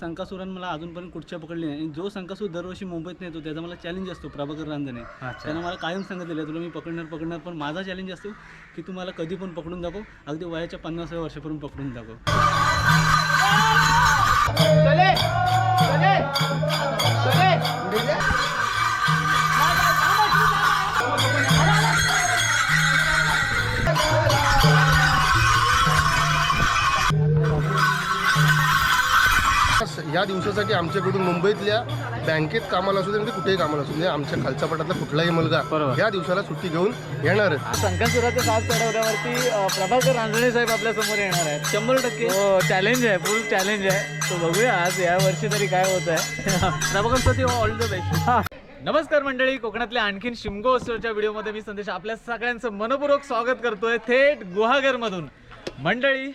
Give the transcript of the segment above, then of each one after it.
संकासुरान मला अजूनपर्यंत कुठच्या पकडली नाही. आणि जो संकासूर दरवर्षी मुंबईत नेतो त्याचा मला चॅलेंज असतो प्रभाकर रांजणे. त्यानं मला कायम सांगितलेलं आहे तुला मी पकडणार पकडणार पण माझा चॅलेंज असतो की तू मला कधी पण पकडून दाखव. अगदी वयाच्या पन्नासाव्या वर्षापर्यंत पकडून दाखव. या दिवसासाठी आमच्याकडून मुंबईतल्या बँकेत कामाला असू दे म्हणजे कुठेही कामाला असू दे आमच्या खालच्या पटातला कुठलाही मुलगा बरोबर. या दिवसाला सुट्टी घेऊन येणारच संकासुराच्या सात चढवल्यावरती अ, प्रभाकर रांजणे साहेब आपल्यासमोर येणार आहेत. शंभर टक्के. हो चॅलेंज आहे फुल चॅलेंज आहे. तो बघूया आज या वर्षी तरी काय होत आहे. प्रभाकरसाठी ऑल द बेस्ट नमस्कार मंडळी कोकणातल्या आणखीन शिमगो उत्सवच्या व्हिडिओमध्ये मी संदेश आपल्या सगळ्यांचं मनपूर्वक स्वागत करतोय थेट गुहागरमधून. मंडळी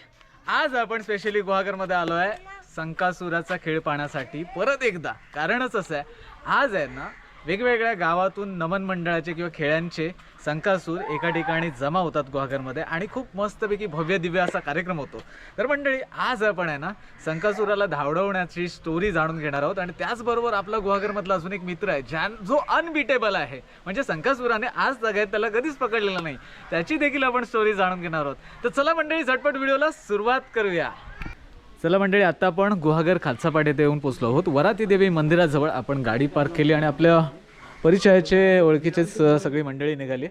आज आपण स्पेशली गुहागरमध्ये आलो आहे संकासुराचा खेळ पाहण्यासाठी परत एकदा. कारणच असं आहे आज आहे ना वेगवेगळ्या गावातून नमन मंडळाचे किंवा खेळांचे संकासूर एका ठिकाणी जमा होतात गुहागरमध्ये आणि खूप मस्तपैकी भव्य दिव्य असा कार्यक्रम होतो. तर मंडळी आज आपण आहे ना संकासुराला धावडवण्याची स्टोरी जाणून घेणार आहोत आणि त्याचबरोबर आपला गुहागरमधला अजून एक मित्र आहे ज्या जो अनबिटेबल आहे. म्हणजे संकासुराने आज जगायत त्याला कधीच पकडलेला नाही. त्याची देखील आपण स्टोरी जाणून घेणार आहोत. तर चला मंडळी झटपट व्हिडिओला सुरुवात करूया. चला मंडळी आता आपण गुहागर खालसापाट येथे येऊन पोचलो आहोत. वराती देवी मंदिराजवळ आपण गाडी पार्क केली आणि आपल्या परिचयाचे ओळखीचेच सगळी मंडळी निघाली.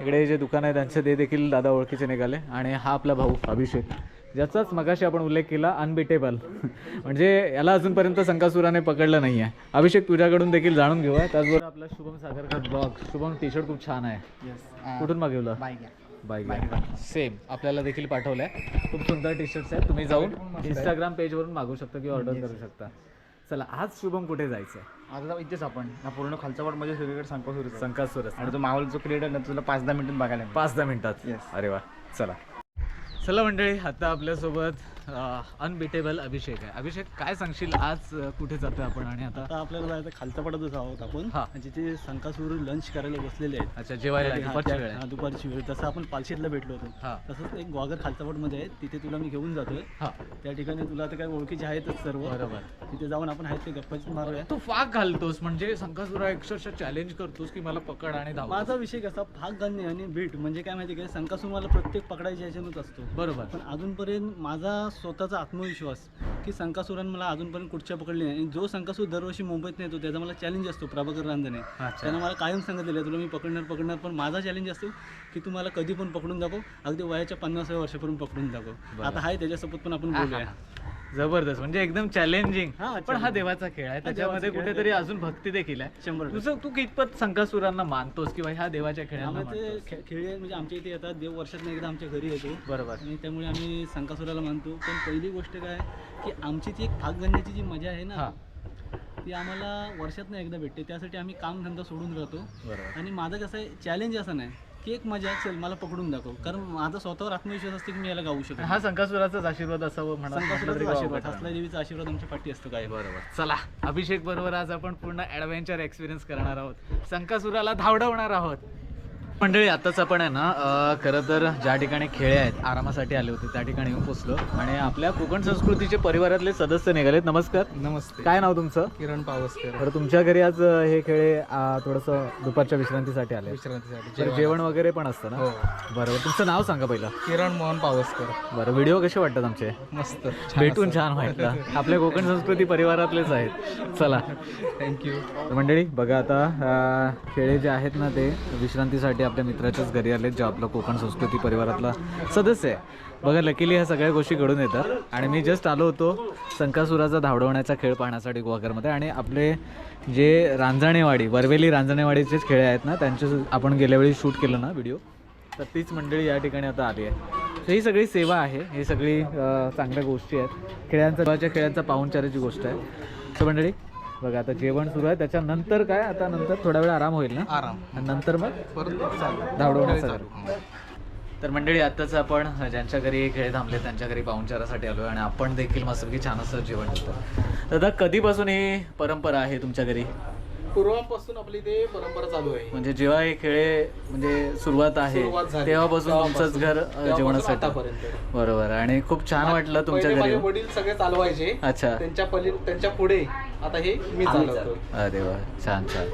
इकडे जे दुकान आहे त्यांचे ते देखील दादा ओळखीचे निघाले. आणि हा आपला भाऊ अभिषेक ज्याचाच मगाशी आपण उल्लेख केला अनबिटेबल म्हणजे याला अजूनपर्यंत संकासुराने पकडलं नाही आहे अभिषेक तुझ्याकडून देखील जाणून घेऊया. त्याचबरोबर आपला Shubham Sagarkar blog Shubham T shirt खूप छान आहे. कुठून मागवलं? बाईक सेम आपल्याला देखील पाठवलंय. खूप सुंदर टी शर्ट्स आहेत. तुम्ही जाऊन इंस्टाग्राम पेजवरून मागू शकता किंवा ऑर्डर करू शकता. चला आज शुभम कुठे जायचं आता इथेच आपण. हा पूर्ण खालचा वाटमध्ये सगळीकडे सांगतो सुरू संकासुर आणि तो माहोल जो क्रिएट आहे ना तुला पाच दहा मिनिटात बघायला. पाच दहा मिनिटात. अरे वा. चला. चला मंडळी आता आपल्यासोबत अनबिटेबल अभिषेक आहे. अभिषेक काय सांगशील? आज कुठे जातोय आपण आणि आता? आता आपल्याला जायचं खालच्या पडतच आहोत आपण. हा. जिथे संकासूर लंच करायला बसलेले आहेत. अच्छा जेवायला हा, दुपारची वेळ आहे. हा, दुपारची वेळ. तसं आपण पालशेतला भेटलो होतो हा. तसंच एक ग्वागर खालचापटमध्ये आहे. तिथे तुला मी घेऊन जातोय. हा. त्या ठिकाणी तुला आता काय ओळखीचे आहेतच सर्व. बरोबर. तिथे जाऊन आपण आहेत ते गप्पा मारूया तू फाक घालतोस. म्हणजे संकासुरा अक्षरशः चॅलेंज करतोस की मला पकड आणि धाव माझा विषय कसा भाग घालणे आणि बीट म्हणजे काय माहिती काय संकासूर मला प्रत्येक पकडायच्या याच्यानंच असतो. बरोबर. पण अजूनपर्यंत माझा स्वतःचा आत्मविश्वास की संकासुरान मला अजूनपर्यंत कुठच्या पकडली नाही. आणि जो संकासूर दरवर्षी मुंबईत नेतो त्याचा मला चॅलेंज असतो प्रभाकर रांजणे. त्यानं मला कायम सांगितलेलं आहे तुला मी पकडणार पकडणार पण माझा चॅलेंज असतो की तू मला कधी पण पकडून दाखव. अगदी वयाच्या पन्नासाव्या वर्षापर्यंत पकडून दाखव. आता आहे त्याच्यासोबत पण आपण बोलूया. जबरदस्त. म्हणजे एकदम चॅलेंजिंग हा, पण हा देवाचा खेळ आहे. त्याच्यामध्ये खेळ आहे. कुठेतरी अजून भक्ती देखील आहे. शंभर तुझं तू कितपत संकासुरांना मानतोस किंवा ह्या देवाच्या खेळांना आम्ही ते मानतोस? खे- खेळ म्हणजे आमच्या इथे येतात देव वर्षात एकदा आमच्या घरी येतो. बरोबर. आणि त्यामुळे आम्ही संकासुराला मानतो. पण पहिली गोष्ट काय की आमची ती एक भाग घालण्याची जी मजा आहे हा. ना ती आम्हाला वर्षातनं एकदा भेटते. त्यासाठी आम्ही काम धंदा सोडून राहतो. बरोबर. आणि माझं कसं आहे चॅलेंज असं नाही. की एक मजा चल मला पकडून दाखव. कारण माझा स्वतःवर आत्मविश्वास असतो की मी याला गाऊ शकतो हा संकासुराचाच आशीर्वाद असावं म्हणा. आशीर्वाद. हसला देवीचा आशीर्वाद आमच्या पाठी असतो काय बरोबर. चला अभिषेक बरोबर आज आपण पूर्ण ॲडव्हेंचर एक्सपिरियन्स करणार आहोत. संकासुराला धावडवणार आहोत. मंडळी आताच आपण आहे ना खरं तर ज्या ठिकाणी खेळे आहेत आरामासाठी आले होते त्या ठिकाणी येऊन पोचलो. आणि आपल्या कोकण संस्कृतीचे परिवारातले सदस्य निघालेत. नमस्कार. नमस्ते. काय नाव तुमचं? किरण पावसकर. बरं तुमच्या घरी आज हे खेळे थोडंसं दुपारच्या विश्रांतीसाठी आले विश्रांतीसाठी. जेवण वगैरे पण असतं ना? हो. बरोबर तुमचं नाव सांगा पहिलं. किरण मोहन पावसकर. बरं व्हिडिओ कसे वाटतात आमचे? मस्त. भेटून छान वाटलं आपल्या कोकण संस्कृती परिवारातलेच आहेत. चला. थँक्यू तर मंडळी बघा आता खेळे जे आहेत ना ते विश्रांतीसाठी आपल्या मित्राच्याच घरी आलेत जो आपला कोकण संस्कृती परिवारातला सदस्य आहे. बघा लकीली ह्या सगळ्या गोष्टी घडून येतात. आणि मी जस्ट आलो होतो संकासुराचा धावडवण्याचा खेळ पाहण्यासाठी गुवाकरमध्ये आणि आपले जे रांजणेवाडी वरवेली रांजणेवाडीचेच खेळ आहेत ना त्यांचे आपण गेल्या वेळी शूट केलं ना व्हिडिओ तर तीच मंडळी या ठिकाणी आता आली आहे. तर ही सगळी सेवा आहे. ही सगळी चांगल्या गोष्टी आहेत. खेळांचा खेळांचा पाहुणचाराची गोष्ट आहे. सो मंडळी बघा आता जेवण सुरू आहे. त्याच्यानंतर काय? आता नंतर थोडा वेळ आराम होईल ना? आराम. आणि नंतर मग परत धावडवण्याचं चालू. तर मंडळी आत्ताच आपण ज्यांच्या घरी हे खेळ थांबले त्यांच्या घरी पाहुणचारासाठी आलो आणि आपण देखील मस्तपैकी छान असं जेवण करतो. दादा कधीपासून ही परंपरा आहे तुमच्या घरी? पूर्वापासून आपली ते परंपरा चालू आहे. म्हणजे जेव्हा हे खेळे म्हणजे सुरुवात आहे. तेव्हापासून तुमचंच. घर जेवणासाठी. बरोबर. आणि खूप छान वाटलं तुमच्या घरी वडील सगळे चालवायचे. अच्छा. त्यांच्या पली त्यांच्या पुढे आता हे मी चालवतो. अरे वा छान छान.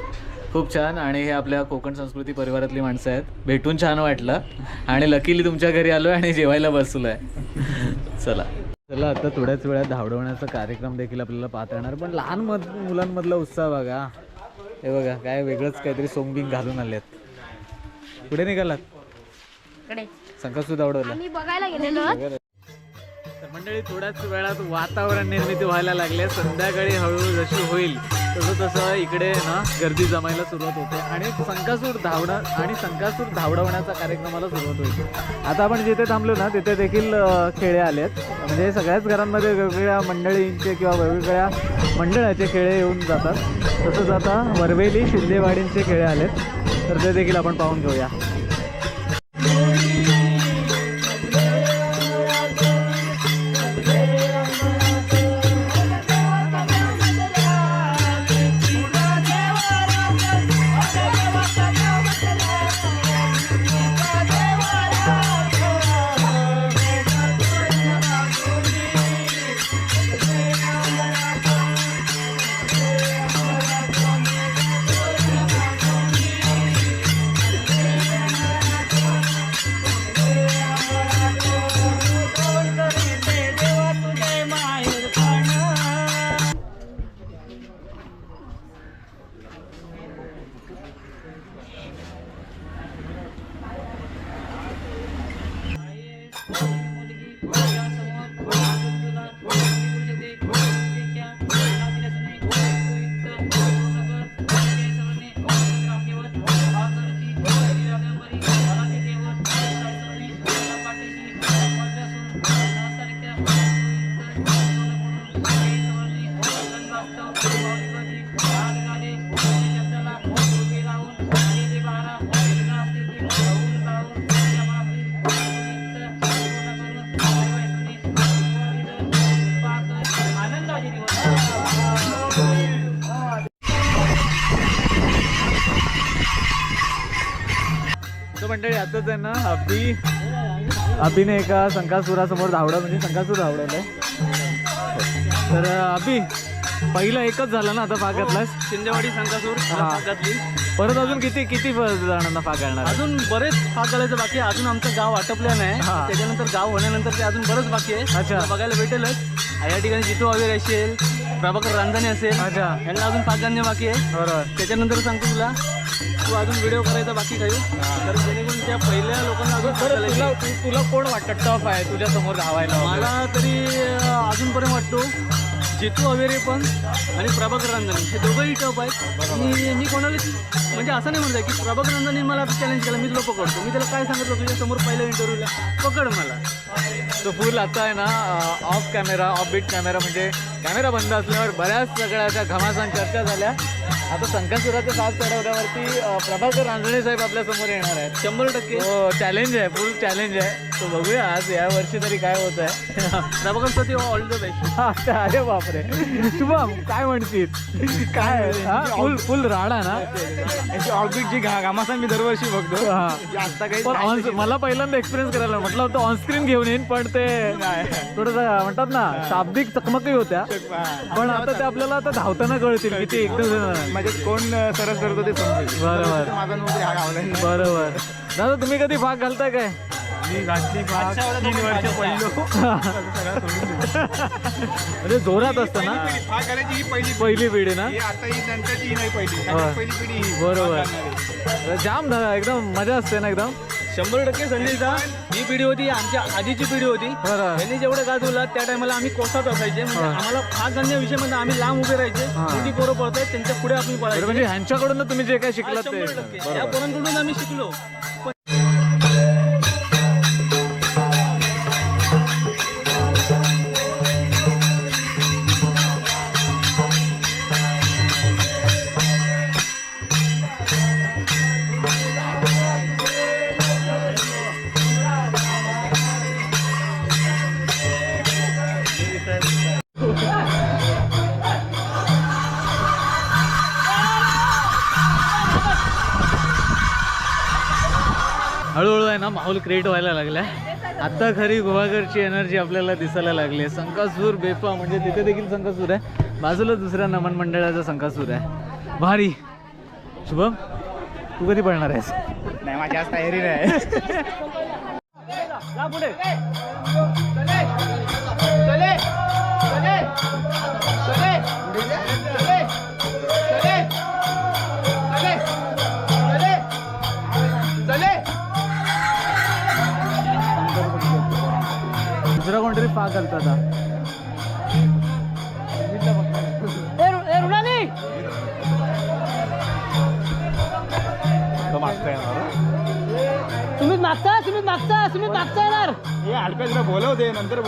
खूप छान. आणि हे आपल्या कोकण संस्कृती परिवारातली माणसं आहेत. भेटून छान वाटलं. आणि लकीली तुमच्या घरी आलो आणि जेवायला बसलो आहे चला. चला आता थोड्याच वेळात धावडवण्याचा कार्यक्रम देखील आपल्याला पाहता येणार पण लहान मध मुलांमधला उत्साह बघा. हे बघा काय वेगळंच काहीतरी सोंगबिंग घालून आलेत. पुढे निघालात? संकासू धावडवला आम्ही बघायला गेलेलो. मंडळी थोड्याच वेळात वातावरण निर्मिती व्हायला लागले संध्याकाळी हळूहळू जशी होईल तसं तसं इकडे ना गर्दी जमायला सुरुवात होते. आणि संकासूर धावणं आणि संकासूर धावडवण्याचा कार्यक्रमाला सुरुवात होईल. आता आपण जिथे थांबलो ना तिथे देखील खेळे आलेत म्हणजे सगळ्याच घरांमध्ये वेगवेगळ्या मंडळींचे किंवा वेगवेगळ्या मंडळाचे खेळे येऊन जातात. तसंच आता वरवेली शिंदेवाडींचे खेळे आलेत. तर ते देखील आपण पाहून घेऊया. मंडळी आताच आहे ना अभि अभिने एका संकासुरासमोर धावडं म्हणजे संकासूर धावडवलंय तर अभि पहिला एकच झाला ना आता भाग घातलास? शिंदेवाडी संकासूर हा. भागातली परत अजून किती किती जणांना भाग घालणार अजून बरेच भाग घालायचं बाकी आहे. अजून आमचं गाव आटपलं नाही हा. त्याच्यानंतर गाव होण्यानंतर ते अजून बरंच बाकी आहे. अच्छा. बघायला भेटेलच. या ठिकाणी जितू अवेर असेल प्रभाकर रांजणे असेल अच्छा. यांना अजून भाग घालणे बाकी आहे. बरोबर. त्याच्यानंतर सांगतो तुला तू अजून व्हिडिओ करायचा बाकी काही. तर जेणेकरून त्या पहिल्या लोकांना अजून. तुला तु- तुला कोण वाटतं टफ आहे तुझ्या समोर धावायला? मला तरी अं, अजूनपर्यंत वाटतो जितू अवेरे पण आणि प्रभाकर रांजणे. हे दोघंही टप आहेत. आणि मी कोणाला म्हणजे असं नाही म्हणत आहे की प्रभाकर रांजणे मला चॅलेंज केलं मी तुला पकडतो मी त्याला काय सांगितलं तुझ्या समोर पहिल्या इंटरव्ह्यूला पकड मला. तो फुल आता आहे ना off camera off beat camera म्हणजे कॅमेरा बंद असल्यावर बऱ्याच सगळ्या अशा घमासान चर्चा झाल्या. आता संकासुराचा साथ चढवण्यावरती अं, प्रभाकर रांजणे साहेब आपल्यासमोर येणार आहेत. शंभर टक्के. हो चॅलेंज आहे फुल चॅलेंज आहे. तो बघूया आज या वर्षी तरी काय होत आहे. प्रभाकरसाठी ऑल द बेस्ट अरे बापरे. शुभम काय म्हणतील काय फुल फुल राडा ना. ऑर्बिट जी घामासा मी दरवर्षी बघतो. हा. आता काही मला पहिल्यांदा एक्सपिरियन्स करायला म्हटलं होतं ऑनस्क्रीन घेऊन येईन पण ते थोडस म्हणतात ना शाब्दिक चकमकही होत्या. पण आता ते आपल्याला आता धावताना कळतील किती एकदम म्हणजे कोण सरस करतो ते बरोबर. माझा. बरोबर. दादा तुम्ही कधी भाग घालताय काय? मी घातली भाग तीन वर्ष म्हणजे जोरात असतं ना? ही पहिली पहिली पिढी ना? ही आता ही नंतरची ही नाही पहिली. होय. सगळ्यात पहिली पिढी ही बरोबर. भाग. जाम धा- एकदम मजा असते ना एकदम? शंभर टक्के संजयचा ही पिढी होती आमच्या आधीची पिढी होती. बरोबर त्यांनी जेवढं गाजवलं त्या टायमाला आम्ही कोसात असायचे. म्हणजे आम्हाला भाग घालण्याविषयी म्हणजे आम्ही लांब उभे राहायचे. हा. मोठी पोरं पळतायत त्यांच्या पुढे आम्ही बरं, पळायचे. म्हणजे ह्यांच्याकडून तुम्ही जे काय हा, शिकलात ते. शंभर टक्के. बरोबर. या पोरांकडून आम्ही शिकलो. हळूहळू आहे ना माहोल क्रिएट व्हायला लागलाय. आता खरी गुहागरची एनर्जी आपल्याला दिसायला लागली आहे. संकासूर बेपा म्हणजे तिथे देखील संकासूर आहे. बाजूला दुसऱ्या नमन मंडळाचा संकासूर आहे. भारी. शुभम तू कधी पळणार आहेस? नाही माझी आज तयारी नाही दुसरा कोणतरी पाक घालतो आता. तो मागता येणार तुम्ही मागता तुम्ही मागता तुम्ही मागता येणार. हे हलका तिला बोलवते नंतर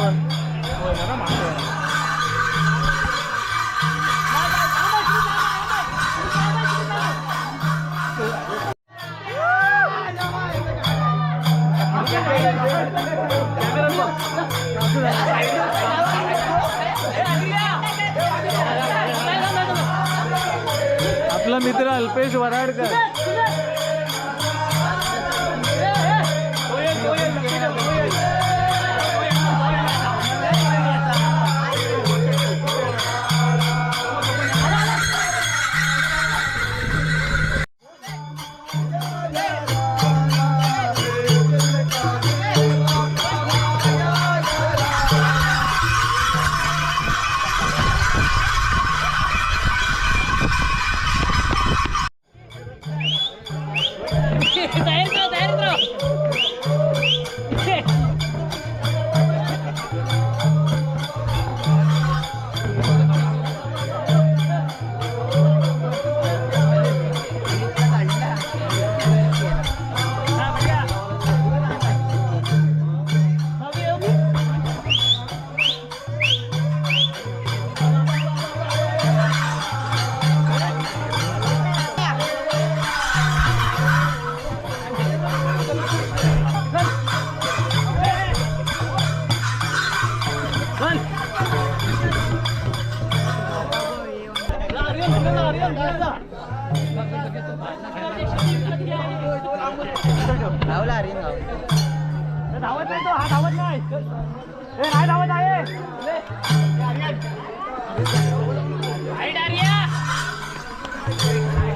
મિત્ર અલ્પેશ વરાડકર बोल हो, ना, मागता येणार. आपला मित्र अल्पेश वराडकर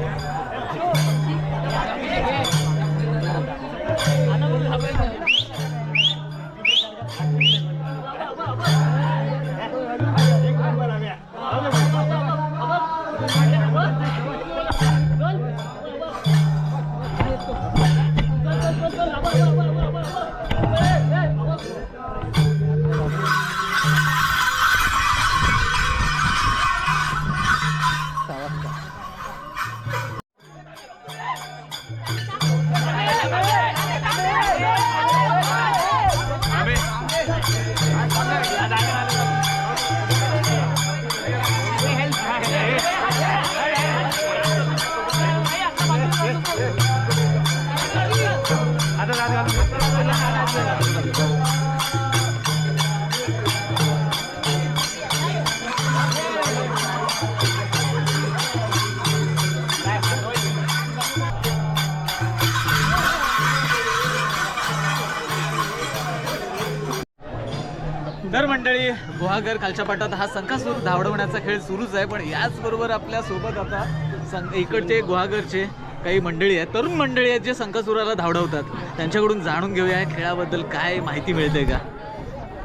तर मंडळी. गुहागर खालच्या पाटात हा संकासूर धावडवण्याचा खेळ सुरूच आहे पण याचबरोबर आपल्यासोबत आता सं इकडचे गुहागरचे काही मंडळी आहेत तरुण मंडळी आहेत जे संकासुराला धावडवतात. त्यांच्याकडून जाणून घेऊया या खेळाबद्दल काय माहिती मिळते का?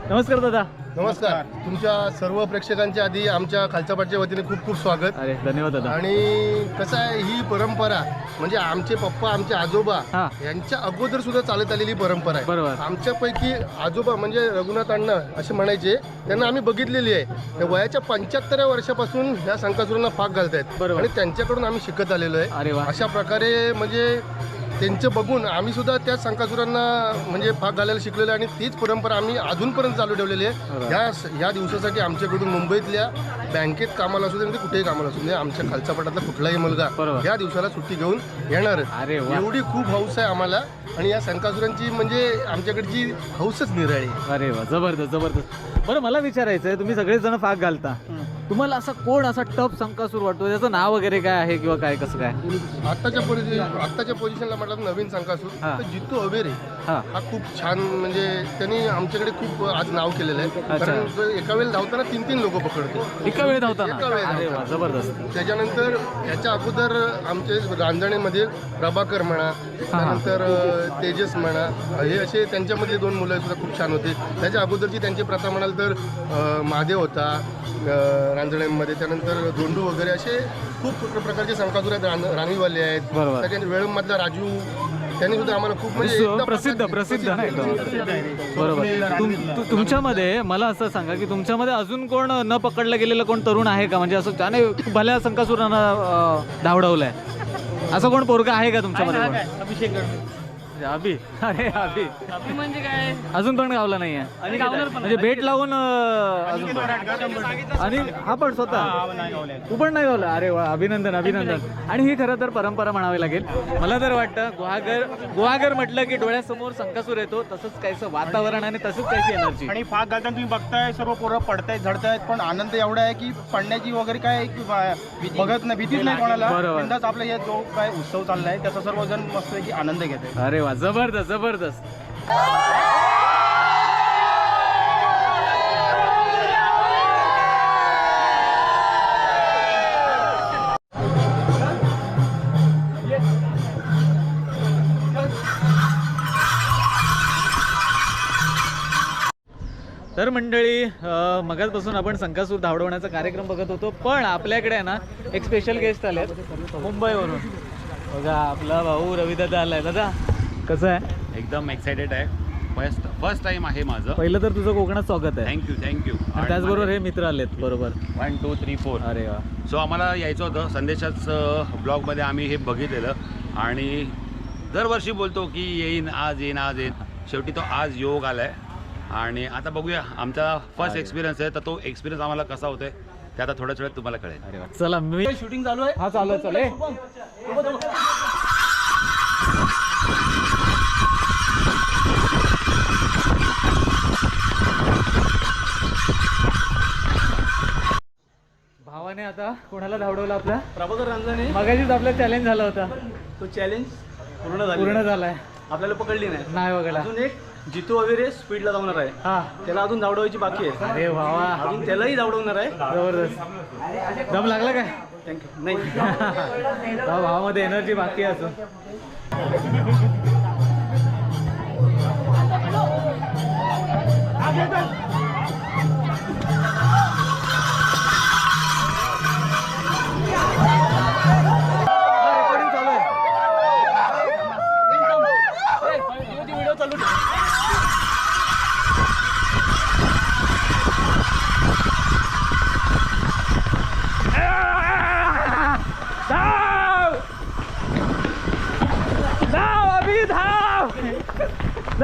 नमस्कार दादा. नमस्कार. तुमच्या सर्व प्रेक्षकांच्या आधी आमच्या खालच्या पाठच्या वतीने खूप खूप स्वागत. अरे धन्यवाद दादा. आणि कसं आहे ही परंपरा म्हणजे आमचे पप्पा आमचे आजोबा हा. यांच्या अगोदर सुद्धा चालत आलेली परंपरा आहे. बरोबर. आमच्यापैकी आजोबा म्हणजे रघुनाथ अण्णा असे म्हणायचे त्यांना आम्ही बघितलेली आहे. त्या वयाच्या पंच्याहत्तराव्या वर्षापासून ह्या संकासुरांना फाक घालतायत. बरोबर. आणि त्यांच्याकडून आम्ही शिकत आलेलो आहे. वा. अशा प्रकारे म्हणजे त्यांचं बघून आम्ही सुद्धा त्याच संकासुरांना म्हणजे भाग घालायला शिकलेलो आणि तीच परंपरा आम्ही अजूनपर्यंत चालू ठेवलेली आहे ह्या ह्या दिवसासाठी आमच्याकडून मुंबईतल्या बँकेत कामाला असू दे म्हणजे कुठेही कामाला असू दे आमच्या खालच्या पटातला कुठलाही मुलगा. या दिवसाला सुट्टी घेऊन येणार. एवढी खूप हौस आहे आम्हाला आणि या संकासुरांची म्हणजे आमच्याकडची हौसच निराळी आहे. अरे वा जबरदस्त जबरदस्त बरं मला विचारायचं आहे तुम्ही सगळेच जण फाक घालता तुम्हाला असा कोण असा टफ संकासूर वाटतो? त्याचं नाव वगैरे काय आहे किंवा काय कसं काय? आत्ताच्या आत्ताच्या पोझिशनला म्हटलं तर नवीन संकासूर हा. तर जितू अवेरे हा. हा खूप छान म्हणजे त्यांनी आमच्याकडे खूप आज नाव केलेलं आहे. अच्छा. कारण तो एका वेळेला धावताना तीन तीन लोक पकडतो. एका वेळेत होता एका वेळेत अरे वा धावताना. जबरदस्त. त्याच्यानंतर याच्या अगोदर आमचे रांजणेमध्ये प्रभाकर म्हणा त्यानंतर अ, तेजस म्हणा हे असे त्यांच्यामधले दोन मुलं सुद्धा खूप छान होते. त्याच्या अगोदरची त्यांची प्रथा म्हणाल तर अ, महादेव होता अ, रांजणेमध्ये त्यानंतर धोंडू वगैरे असे खूप प्रकारचे संकासुर आहेत रान- राणीवाले आहेत. बरोबर. त्याच्यानंतर वेळमधला राजू त्यांनी सुद्धा आम्हाला खूप म्हणजे सु- एकदम प्रसिद्ध प्रसिद्ध बरोबर. तुम तु- तुमच्यामध्ये मला असं सांगा की तुमच्यामध्ये अजून कोण न पकडलं गेलेलं कोण तरुण आहे का? म्हणजे असं त्याने खूप भल्या संकासुरांना धावडवलंय. असं कोण पोरगा आहे का तुमच्यामध्ये कोण? अभिषेक म्हणजे अभि. अरे अभि. म्हणजे काय? अजून पण गावला नाहीये. आणि गावणार पण म्हणजे भेट लावून अं, अजून. पण. आणि हा पण स्वतः. तू पण नाही गावला? अरे वा अभिनंदन अभिनंदन. आणि ही खरं तर परंपरा म्हणावी लागेल. मला तर वाटतं गुहागर गुहागर म्हटलं की डोळ्यासमोर संकासूर येतो तसंच काहीसं वातावरण आणि तसंच काहीची एनर्जी आणि फाग घालताना तुम्ही बघताय सर्व पोरं पडतायत झडतायत पण आनंद एवढा आहे की पडण्याची वगैरे काय एक बा- बघत नाही भीतीच नाही कोणाला. बरोबर. बिनधास्त आपला हे जो काय उत्सव चाललाय त्याचा सर्वजण मस्त की आनंद घेत आहे अरे वा जबरदस्त जबरदस्त. तर मंडळी मगाचपासून आपण संकासूर धावडवण्याचा कार्यक्रम बघत होतो पण आपल्याकडे आहे ना एक स्पेशल गेस्ट आले मुंबईवरून. बघा आपला भाऊ रविदादा आलाय. दादा कसं आहे? एकदम एक्सायटेड आहे. फर्स्ट फर्स्ट टाइम आहे माझं. पहिलं तर तुझं कोकणात स्वागत आहे. थँक्यू थँक्यू आणि त्याचबरोबर हे मित्र आलेत बरोबर. वन टू थ्री फोर अरे वा. सो आम्हाला यायचं होतं. संदेशाच ब्लॉगमध्ये आम्ही हे बघितलेलं. आणि दरवर्षी बोलतो की येईन आज येईन आज येईन. शेवटी तो आज योग आलाय. आणि आता बघूया. आमचा फर्स्ट एक्सपिरियन्स आहे. तर तो एक्सपिरियन्स आम्हाला कसा होतोय ते आता थोड्याच वेळात तुम्हाला कळेल. अरे वा. चला मी शूटिंग चालू आहे. हा चालू आहे चालेल भावाने आता कोणाला धावडवलं आपल्या प्रभाकर रांजणे. मगाशीच आपला चॅलेंज झाला होता. तो चॅलेंज पूर्ण झाला पूर्ण झालाय. आपल्याला पकडली नाही. नाही वगैरे अजून एक जितू वगैरे स्पीडला जाणार आहे. हा. त्याला अजून धावडवायची बाकी आहे. अरे भावा अजून त्यालाही धावडवणार आहे. जबरदस्त. दम लागला काय? थँक्यू नाही. भावा, भावामध्ये एनर्जी बाकी आहे अजून.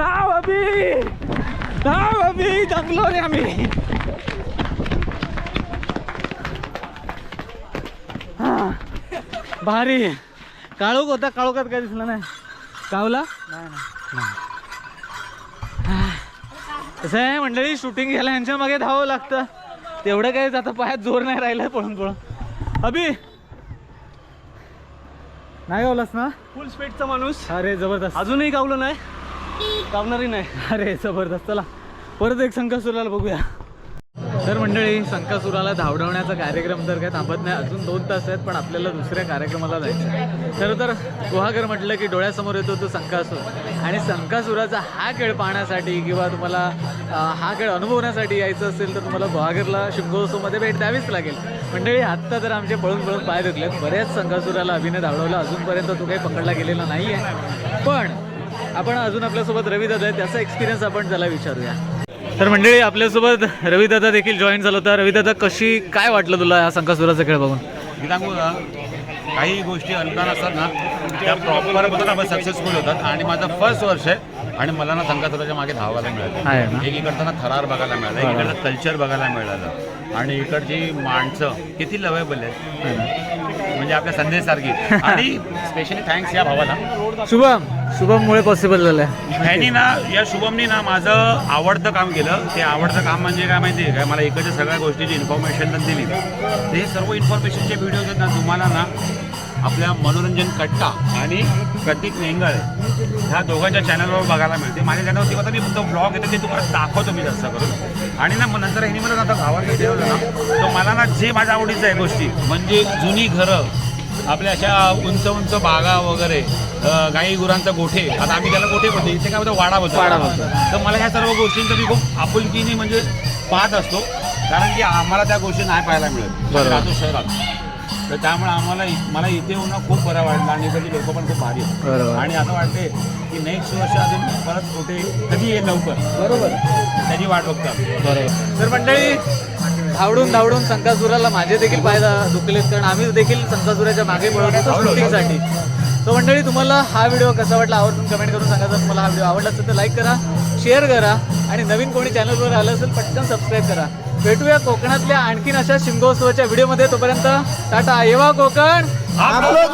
अभि! धाव अभि! जमलो रे आम्ही हा. भारी काळोख होता काळोखात काय दिसलं नाही। कावला? कसं आहे मंडळी शूटिंग घ्यायला यांच्या मागे धावावं लागतं। तेवढं काय आता पायात जोर नाही राहिला पळून पळून। अभि! नाही गावलास ना फुल स्पीडचा माणूस। अरे जबरदस्त। अजूनही गावलं नाही? गावणारही नाही. अरे जबरदस्त. चला परत एक संकासुराला बघूया. तर मंडळी संकासुराला धावडवण्याचा कार्यक्रम तर काय थांबत नाही. अजून दोन तास आहेत पण आपल्याला दुसऱ्या कार्यक्रमाला जायचं आहे. खरं तर गुहागर म्हटलं की डोळ्यासमोर येतो तो संकासूर. आणि संकासुराचा हा खेळ पाहण्यासाठी किंवा तुम्हाला हा खेळ अनुभवण्यासाठी यायचं असेल तर तुम्हाला गुहागरला शिमगोत्सवमध्ये भेट द्यावीच लागेल. मंडळी आत्ता तर आमचे पळून पळून पाय दुखलेत बऱ्याच संकासुराला अभिनय धावडवला. अजूनपर्यंत तो काही पकडला गेलेला नाही आहे पण आपण अजून आपल्यासोबत रवी दादा आहे त्याचा एक्सपिरियन्स आपण त्याला विचारूया. तर मंडळी आपल्यासोबत रवी दादा देखील जॉईन झाला होता. रवी दादा कशी काय वाटलं तुला हा संकासुराचा खेळ बघून? मी सांगू का काही गोष्टी अनुदान असतात ना त्या प्रॉपर बघून आपण सक्सेसफुल होतात. आणि माझं फर्स्ट वर्ष आहे आणि मला ना संकासुराच्या मागे धावायला? मिळालं. एक इकडचं ना थरार बघायला मिळालं एक इकडचं कल्चर बघायला मिळालं. आणि इकडची माणसं किती लवेबल आहेत. म्हणजे आपल्या संदेश सारखी. आणि स्पेशली थँक्स या भावाला. शुभम. शुभममुळे पॉसिबल झालं ह्यानी ना या शुभमनी ना माझं आवडतं काम केलं. ते आवडतं काम म्हणजे काय माहिती आहे काय मला इकडच्या सगळ्या गोष्टीची इन्फॉर्मेशन तर दिली. ते सर्व इन्फॉर्मेशनचे व्हिडिओज आहेत ना तुम्हाला ना आपल्या मनोरंजन कट्टा आणि प्रतीक नेंगळ ह्या दोघांच्या चॅनलवर बघायला मिळते. माझ्या चॅनलवरती आता मी फक्त ब्लॉग येतो ते तुम्हाला दाखवतो मी जास्त करून. आणि ना मग नंतर ह्यानी मला आता गावात गेलेलं ना तर मला ना जे माझ्या आवडीचं आहे गोष्टी म्हणजे जुनी घरं आपल्या अशा उंच उंच बागा वगैरे गाई गुरांचा गोठे आता आम्ही त्याला गोठे बोलतो इथे काय बोलतो वाडा बोलतो वाडा बोलतो. तर मला ह्या सर्व गोष्टींचं मी खूप आपुलकीने म्हणजे पाहत असतो कारण की आम्हाला त्या गोष्टी नाही पाहायला मिळत. राहतो शहरात. तर त्यामुळे आम्हाला मला इथे येऊन खूप बरं वाटलं आणि इकडची लोक पण खूप भारी. आणि असं वाटते की नेक्स्ट वर्ष अजून परत कुठे कधी येईल लवकर? बरोबर. त्याची वाट बघतात बरोबर. तर मंडळी धावडून धावडून संकासुराला माझे देखील पाय दुखलेत कारण आम्ही देखील संकासुराच्या मागे पळत होतो शूटिंगसाठी. तो मंडळी तुम्हाला हा व्हिडिओ कसा वाटला आवर्जून कमेंट करून सांगा. जर तुम्हाला हा व्हिडिओ आवडला असेल तर लाईक करा शेअर करा आणि नवीन कोणी चॅनलवर आलं असेल पटकन सबस्क्राईब करा. भेटूया कोकणातल्या आणखीन अशा शिमगोत्सवाच्या व्हिडिओमध्ये तोपर्यंत टाटा येवा कोकण! आपलं